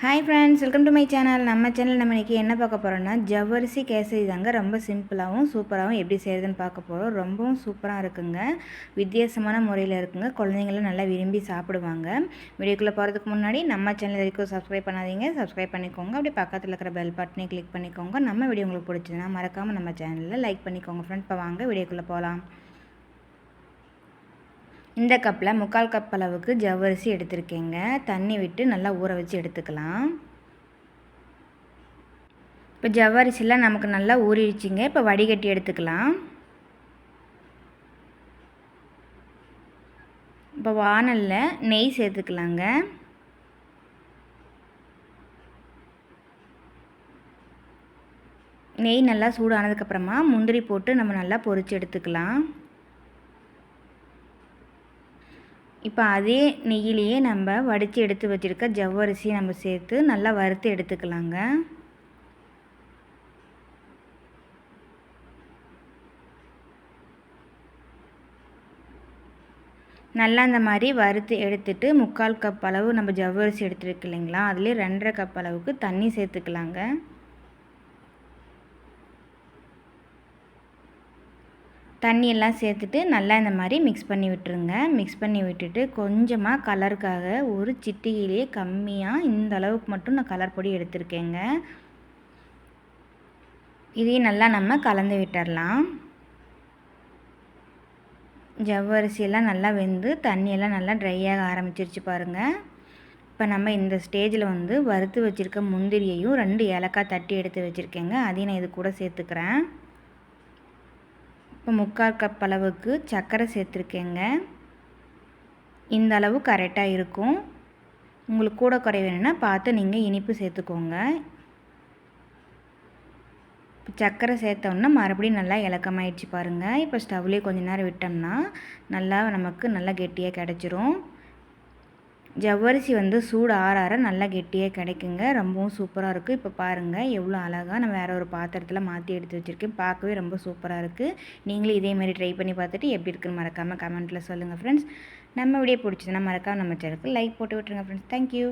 Hi friends welcome to my channel நம்ம channel நம்ம இன்றைக்கி என்ன பார்க்க போகிறோம்னா ஜவ்வரிசி கேசரி தாங்க ரொம்ப சிம்பிளாகவும் சூப்பராகவும் எப்படி செய்கிறதுன்னு பார்க்க போகிறோம் ரொம்பவும் சூப்பராக இருக்குங்க. வித்தியாசமான முறையில் இருக்குங்க. குழந்தைங்களும் நல்லா விரும்பி சாப்பிடுவாங்க. வீடியோக்குள்ளே போகிறதுக்கு முன்னாடி நம்ம சேனல் வரைக்கும் சப்ஸ்கிரைப் பண்ணாதீங்க. சப்ஸ்கிரைப் பண்ணிக்கோங்க. அப்படியே பக்கத்தில் இருக்கிற பெல் பட்டனை கிளிக் பண்ணிக்கோங்க. நம்ம வீடியோ உங்களுக்கு பிடிச்சதுன்னா மறக்காமல் நம்ம சேனலில் லைக் பண்ணிக்கோங்க. ஃப்ரெண்ட் இப்போ வாங்க வீடியோக்குள்ளே போகலாம் இந்த கப்பில் முக்கால் கப் அளவுக்கு ஜவ்வரிசி எடுத்திருக்கேங்க. தண்ணி விட்டு நல்லா ஊற வச்சு எடுத்துக்கலாம். இப்போ ஜவ்வரிசிலாம் நமக்கு நல்லா ஊறிடுச்சிங்க. இப்போ வடிகட்டி எடுத்துக்கலாம். இப்போ வானலில் நெய் சேர்த்துக்கலாங்க. நெய் நல்லா சூடானதுக்கப்புறமா முந்திரி போட்டு நம்ம நல்லா பொரித்து எடுத்துக்கலாம். இப்போ அதே நெய்யிலேயே நம்ம வடித்து எடுத்து வச்சுருக்க ஜவ்வரிசியை நம்ம சேர்த்து நல்லா வறுத்து எடுத்துக்கலாங்க. நல்லா இந்த மாதிரி வறுத்து எடுத்துட்டு முக்கால் கப் அளவு நம்ம ஜவ்வரிசி எடுத்துருக்கு இல்லைங்களா? அதுலேயே ரெண்டரை கப் அளவுக்கு தண்ணி சேர்த்துக்கலாங்க. தண்ணியெல்லாம் சேர்த்துட்டு நல்லா இந்த மாதிரி மிக்ஸ் பண்ணி விட்டுருங்க. மிக்ஸ் பண்ணி விட்டுட்டு கொஞ்சமாக கலருக்காக ஒரு சிட்டிகையிலேயே கம்மியாக இந்த அளவுக்கு மட்டும் நான் கலர் பொடி எடுத்திருக்கேங்க. இதையும் நல்லா நம்ம கலந்து விட்டுடலாம் ஜவ்வரிசியெல்லாம் நல்லா வெந்து தண்ணியெல்லாம் நல்லா ட்ரை ஆக ஆரம்பிச்சிருச்சு பாருங்கள் இப்போ நம்ம இந்த ஸ்டேஜில் வந்து வறுத்து வச்சுருக்க முந்திரியையும் ரெண்டு ஏலக்காய் தட்டி எடுத்து வச்சுருக்கேங்க. அதையும் நான் இது கூட சேர்த்துக்கிறேன். இப்போ முக்கால் கப் அளவுக்கு சர்க்கரை சேர்த்துருக்கேங்க. இந்த அளவு கரெக்டாக இருக்கும். உங்களுக்கு கூட குறை வேணும்னா பார்த்து நீங்கள் இனிப்பு சேர்த்துக்கோங்க. இப்போ சர்க்கரை சேர்த்தோன்னா மறுபடியும் நல்லா இலக்கமாயிடுச்சு பாருங்கள் இப்போ ஸ்டவ்லேயே கொஞ்சம் நேரம் விட்டோம்னா நல்லா நமக்கு நல்லா கெட்டியாக கிடச்சிரும். ஜவ்வரிசி வந்து சூடு ஆற ஆற நல்லா கெட்டியாக கிடைக்குங்க. ரொம்பவும் சூப்பராக இருக்குது இப்போ பாருங்கள் எவ்வளோ அழகாக நான் வேறு ஒரு பாத்திரத்தில் மாற்றி எடுத்து வச்சுருக்கேன். பார்க்கவே ரொம்ப சூப்பராக இருக்குது நீங்களும் இதேமாரி ட்ரை பண்ணி பார்த்துட்டு எப்படி இருக்குன்னு மறக்காமல் கமெண்ட்டில் சொல்லுங்கள் ஃப்ரெண்ட்ஸ் நம்ம வீடியோ பிடிச்சதுன்னா மறக்காமல் நம்ம சேனலுக்கு லைக் போட்டு விட்டுருங்க ஃப்ரெண்ட்ஸ் தேங்க்யூ